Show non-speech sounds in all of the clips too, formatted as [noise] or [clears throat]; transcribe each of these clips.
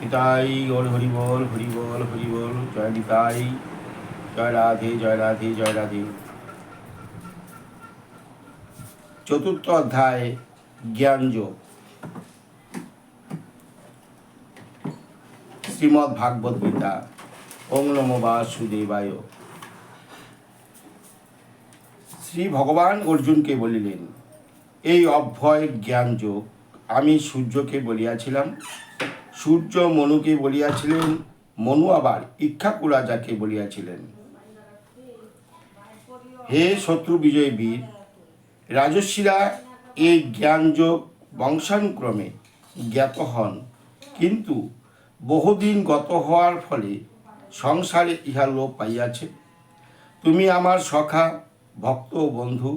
নিতাই গৌর হরি বল হরি বল হরি বল, জয় নিতাই, জয় রাধে জয় রাধে জয় রাধে। চতুর্থ অধ্যায়, জ্ঞান যোগ। শ্রীমদ্ ভাগবত গীতা। ওং নমো বাসুদেবায়। শ্রী ভগবান অর্জুনকে বলিলেন, এই অভ্যয় জ্ঞান যোগ। আমি সূর্যকে বলিয়াছিলাম সূর্য মনুকে বলিয়াছিলেন, মনু আবার ইক্ষাকু রাজাকে বলিয়াছিলেন। হে শত্রু বিজয় বীর, রাজস্বীরা এই জ্ঞানযোগ বংশানুক্রমে জ্ঞাত হন। কিন্তু বহুদিন গত হওয়ার ফলে সংসারে ইহা লোপ পাইয়াছে। তুমি আমার সখা, ভক্ত ও বন্ধু,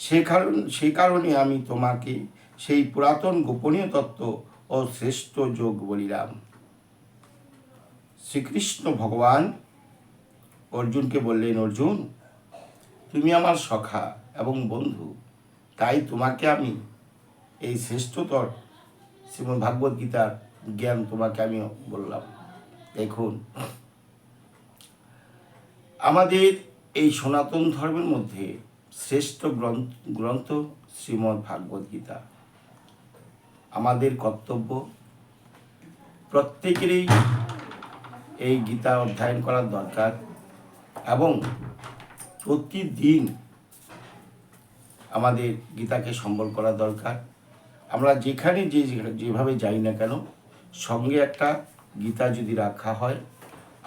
সে কারণ সে কারণে আমি তোমাকে সেই পুরাতন গোপনীয় তত্ত্ব ও শ্রেষ্ঠ যোগ বলিলাম। শ্রীকৃষ্ণ ভগবান অর্জুনকে বললেন, অর্জুন, তুমি আমার সখা এবং বন্ধু, তাই তোমাকে আমি এই শ্রেষ্ঠতর শ্রীমদ্ ভাগবত গীতার জ্ঞান তোমাকে আমি বললাম। দেখুন, আমাদের এই সনাতন ধর্মের মধ্যে শ্রেষ্ঠ গ্রন্থ গ্রন্থ শ্রীমদ্ ভাগবত গীতা কর্তব্য প্রত্যেকেরই এই গীতা অধ্যয়ন করার দরকার এবং প্রতিদিন আমাদের গীতাকে সম্বল করা দরকার। আমরা যেখানে যে যেভাবে যাই না কেন, সঙ্গে একটা গীতা যদি রাখা হয়,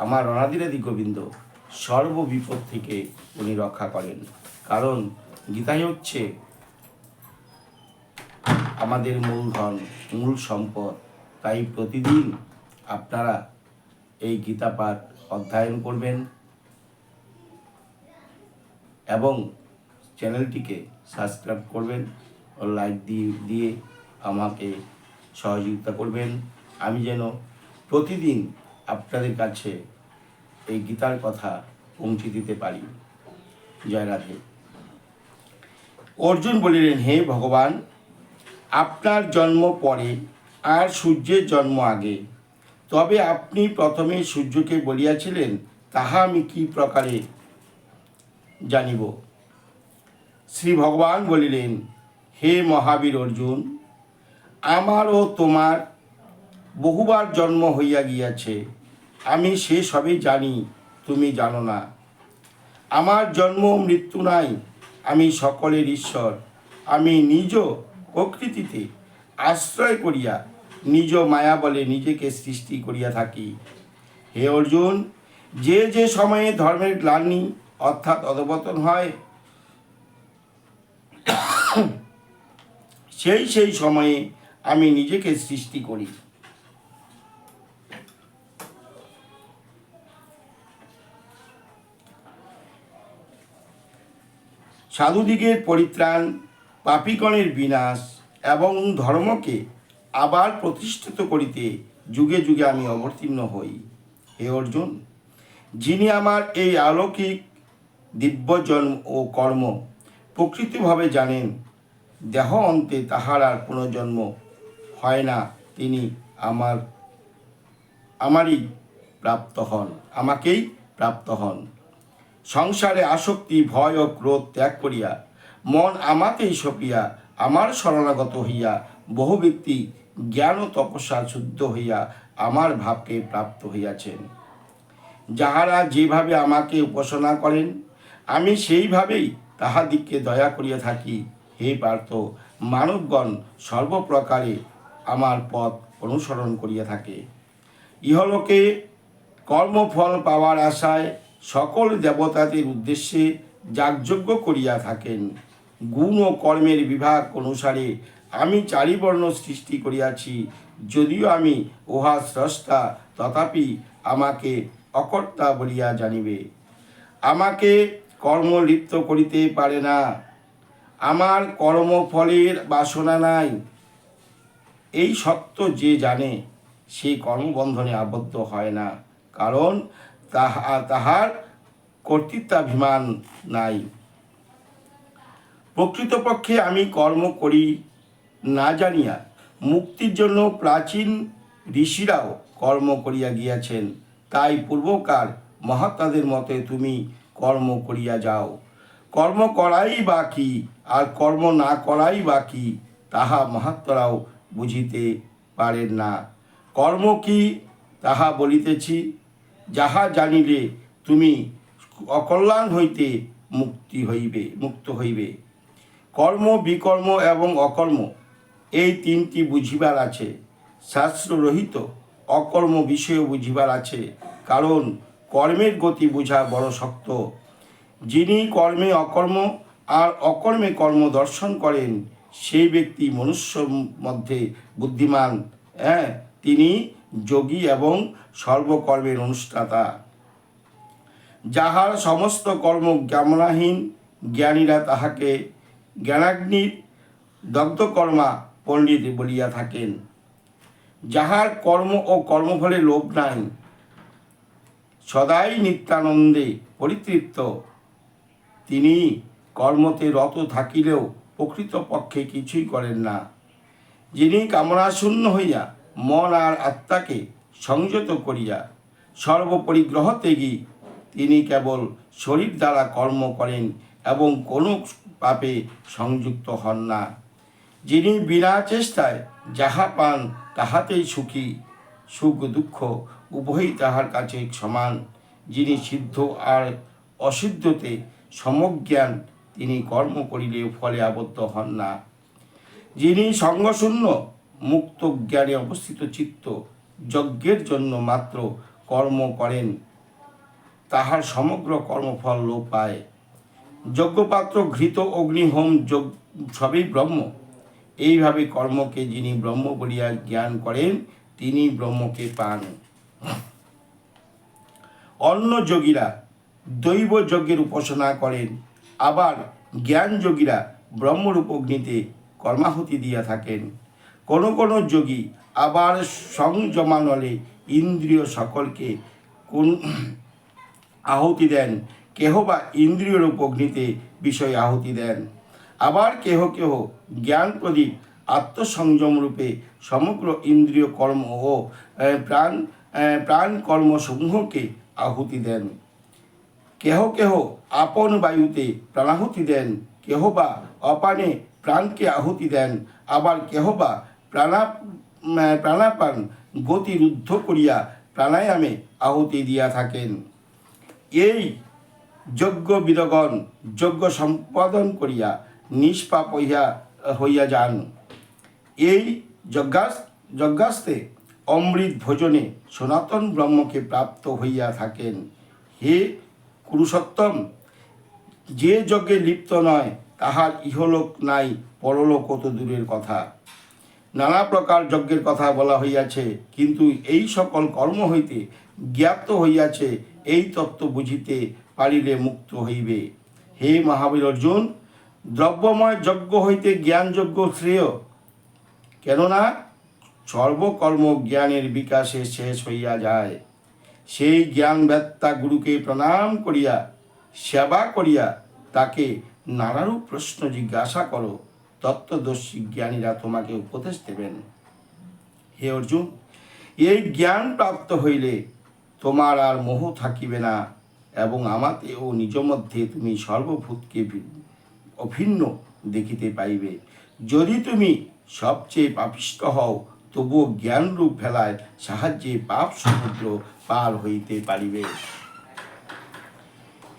আমার অনাদিরাদি গোবিন্দ সর্ববিপদ থেকে উনি রক্ষা করেন। কারণ গীতাই হচ্ছে আমাদের মূলধন, মূল সম্পদ। তাই প্রতিদিন আপনারা এই গীতা পাঠ অধ্যয়ন করবেন এবং চ্যানেলটিকে সাবস্ক্রাইব করবেন ও লাইক দিয়ে দিয়ে আমাকে সহযোগিতা করবেন। আমি যেন প্রতিদিন আপনাদের কাছে এই গীতার কথা পৌঁছে দিতে পারি। জয় রাধে। অর্জুন বলিলেন, হে ভগবান আপনার জন্ম পরে আর সূর্যের জন্ম আগে। তবে আপনি প্রথমে সূর্যকে বলিয়াছিলেন, তাহা আমি কি প্রকারে জানিব? শ্রী ভগবান বলিলেন, হে মহাবীর অর্জুন, আমার ও তোমার বহুবার জন্ম হইয়া গিয়াছে, আমি সে সবই জানি, তুমি জানো না। আমার জন্ম মৃত্যু নাই, আমি সকলের ঈশ্বর, আমি নিজ প্রকৃতিতে আশ্রয় করিয়া নিজ মায়া বলে নিজেকে সৃষ্টি করিয়া থাকি। হে অর্জুন, যে যে সময়ে ধর্মের গ্লানি অর্থাৎ অধপতন হয়, সেই সেই সময়ে আমি নিজেকে সৃষ্টি করি। সাধুদিগের পরিত্রাণ পাপিগণের বিনাশ এবং ধর্মকে আবার প্রতিষ্ঠিত করিতে যুগে যুগে আমি অবতীর্ণ হই। হে অর্জুন, যিনি আমার এই অলৌকিক দিব্য জন্ম ও কর্ম প্রকৃতিভাবে জানেন, দেহ অন্তে তাহার আর পুনর্জন্ম হয় না, তিনি আমার, আমারই প্রাপ্ত হন, আমাকেই প্রাপ্ত হন। সংসারে আসক্তি, ভয় ও ক্রোধ ত্যাগ করিয়া মন আমাকেই সপিয়া, আমার শরণাগত হইয়া, বহু ব্যক্তি জ্ঞান ও তপস্যা শুদ্ধ হইয়া আমার ভাবকে প্রাপ্ত হইয়াছেন। যাহারা যেভাবে আমাকে উপাসনা করেন, আমি সেইভাবেই তাহাদিগকে দয়া করিয়া থাকি। হে পার্থ, মানবগণ সর্বপ্রকারে আমার পথ অনুসরণ করিয়া থাকে। ইহলোকে কর্মফল পাওয়ার আশায় সকল দেবতাদের উদ্দেশ্যে যাগযজ্ঞ করিয়া থাকেন। গুণ ও কর্মের বিভাগ অনুসারে আমি চারিবর্ণ সৃষ্টি করিয়াছি, যদিও আমি উহা স্রষ্টা, তথাপি আমাকে অকর্তা বলিয়া জানিবে। আমাকে কর্ম লিপ্ত করিতে পারে না। আমার কর্মফলের বাসনা নাই। এই সত্য যে জানে, সে কর্মবন্ধনে আবদ্ধ হয় না, কারণ তাহা, তাহার কর্তৃত্বাভিমান নাই। প্রকৃতপক্ষে আমি কর্ম করি না জানিয়া মুক্তির জন্য প্রাচীন ঋষিরাও কর্ম করিয়া গিয়াছেন। তাই পূর্বকার মহাত্মাদের মতে তুমি কর্ম করিয়া যাও। কর্ম করাই বা কি আর কর্ম না করাই বা কি তাহা মহাত্মারাও বুঝিতে পারেন না। কর্ম কি তাহা বলিতেছি, যাহা জানিলে তুমি অকল্যাণ হইতে মুক্তি হইবে, মুক্ত হইবে। কর্ম, বিকর্ম এবং অকর্ম, এই তিনটি বুঝিবার আছে। শাস্ত্ররহিত অকর্ম বিষয় বুঝিবার আছে, কারণ কর্মের গতি বোঝা বড় শক্ত। যিনি কর্মে অকর্ম আর অকর্মে কর্ম দর্শন করেন, সেই ব্যক্তি মনুষ্য মধ্যে বুদ্ধিমান। হ্যাঁ তিনি যোগী এবং সর্বকর্মের অনুষ্ঠাতা। যাহার সমস্ত কর্ম জ্ঞামনাহীন জ্ঞানীরা তাহাকে জ্ঞানাগ্নির দগ্ধকর্মা পণ্ডিত বলিয়া থাকেন। যাহার কর্ম ও কর্মফলে লোভ নাই, সদাই নিত্যানন্দে পরিতৃপ্ত। তিনি কর্মতে রত থাকিলেও প্রকৃতপক্ষে কিছুই করেন না। যিনি কামনাশূন্য হইয়া মন আর আত্মাকে সংযত করিয়া সর্বপরিগ্রহ ত্যাগী, তিনি কেবল শরীর দ্বারা কর্ম করেন এবং কোনো পাপে সংযুক্ত হন না। যিনি বিনা চেষ্টায় যাহা পান, তাহাতেই সুখী। সুখ দুঃখ উভয়ই তাহার কাছে সমান। যিনি সিদ্ধ আর অসিদ্ধতে সমজ্ঞান, তিনি কর্ম করিলে ফলে আবদ্ধ হন না। যিনি সঙ্গশূন্য, মুক্ত জ্ঞানে অবস্থিত চিত্ত, যজ্ঞের জন্য মাত্র কর্ম করেন, তাহার সমগ্র কর্মফল লোপ পায়। যজ্ঞপাত্র, ঘৃত অগ্নিহোম যজ্ঞ, সবই ব্রহ্ম। এইভাবে কর্মকে যিনি ব্রহ্ম বলিয়া জ্ঞান করেন, তিনি ব্রহ্মকে পান। অন্য যোগীরা দৈব যজ্ঞের উপাসনা করেন, আবার জ্ঞান যোগীরা ব্রহ্মরূপ অগ্নিতে কর্মাহুতি দিয়া থাকেন। কোন কোন যোগী আবার সংযমানলে ইন্দ্রিয় সকলকে কোন আহুতি দেন কেহ বা ইন্দ্রিয়রূপ অগ্নিতে বিষয় আহুতি দেন। আবার কেহ কেহ জ্ঞান প্রদীপ আত্মসংযম রূপে সমগ্র ইন্দ্রিয় কর্ম ও প্রাণ প্রাণ কর্মসমূহকে আহুতি দেন। কেহ কেহ আপন বায়ুতে প্রাণাহুতি দেন কেহ বা অপানে প্রাণকে আহুতি দেন, আবার কেহ বা প্রাণা প্রাণাপান গতি রুদ্ধ করিয়া প্রাণায়ামে আহুতি দিয়া থাকেন। এই যজ্ঞ বিদগণ যজ্ঞ সম্পাদন করিয়া নিষ্পাপ হইয়া হইয়া যান। এই যজ্ঞাস, যজ্ঞাস্তে অমৃত ভোজনে সনাতন ব্রহ্মকে প্রাপ্ত হইয়া থাকেন। হে পুরুষোত্তম, যে যজ্ঞে লিপ্ত নয়, তাহার ইহলোক নাই, পরলোক কত দূরের কথা। নানা প্রকার যজ্ঞের কথা বলা হইয়াছে, কিন্তু এই সকল কর্ম হইতে জ্ঞাত হইয়াছে, এই তত্ত্ব বুঝিতে পারিলে মুক্ত হইবে। হে মহাবীর অর্জুন, দ্রব্যময় যজ্ঞ হইতে জ্ঞানযজ্ঞ শ্রেয়। কেননা, সর্বকর্ম জ্ঞানের বিকাশে শেষ হইয়া যায়। সেই জ্ঞান ব্যক্তা গুরুকে প্রণাম করিয়া, সেবা করিয়া তাকে নানারূপ প্রশ্ন জিজ্ঞাসা করো, তত্ত্বদর্শী জ্ঞানীরা তোমাকে উপদেশ দেবেন। হে অর্জুন, এই জ্ঞান প্রাপ্ত হইলে তোমার আর মোহ থাকিবে না। এবং আমাতে ও নিজ মধ্যে তুমি সর্বভূতকে অভিন্ন দেখিতে পাইবে। যদি তুমি সবচেয়ে পাপিষ্ট হও, তবুও জ্ঞানরূপ ভেলায় সাহায্যে পাপ সমুদ্র পার হইতে পারিবে।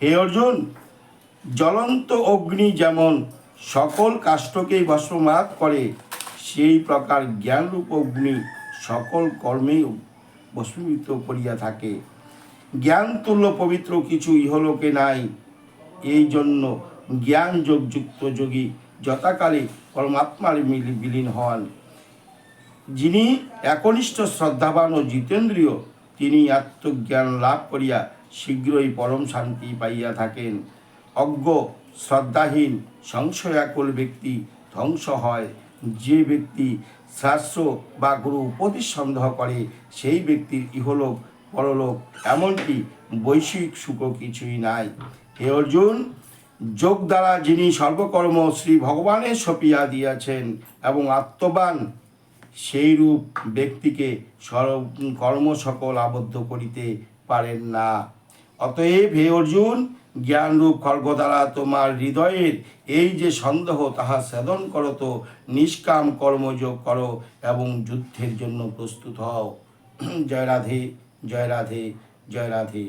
হে অর্জুন, জ্বলন্ত অগ্নি যেমন সকল কাষ্ঠকেই ভস্মমাত করে, সেই প্রকার জ্ঞানরূপ অগ্নি সকল কর্মেই ভস্মীভূত করিয়া থাকে। জ্ঞান তুল্য পবিত্র কিছু ইহলোকে নাই। এই জন্য জ্ঞান যোগযুক্ত যোগী যথাকালে পরমাত্মার বিলীন হন। যিনি একনিষ্ঠ শ্রদ্ধাবান ও জিতেন্দ্রীয়, তিনি আত্মজ্ঞান লাভ করিয়া শীঘ্রই পরম শান্তি পাইয়া থাকেন। অজ্ঞ, শ্রদ্ধাহীন, সংশয়াকুল ব্যক্তি ধ্বংস হয়। যে ব্যক্তি শাস্ত্র বা গুরু উপদেশ সন্দেহ করে, সেই ব্যক্তির ইহলোক পরলোক, এমনকি বৈশ্বিক সুখ কিছুই নাই। হে অর্জুন, যোগ দ্বারা যিনি সর্বকর্ম শ্রী ভগবানের সপিয়া দিয়াছেন এবং আত্মবান, সেই রূপ ব্যক্তিকে সর- কর্ম সকল আবদ্ধ করিতে পারেন না। অতএব হে অর্জুন, জ্ঞানরূপ খর্গ দ্বারা তোমার হৃদয়ের এই যে সন্দেহ, তাহা সেদন করো তো, নিষ্কাম কর্মযোগ করো এবং যুদ্ধের জন্য প্রস্তুত হও। [clears throat] জয় রাধে। জয় রাধে জয় রাধে।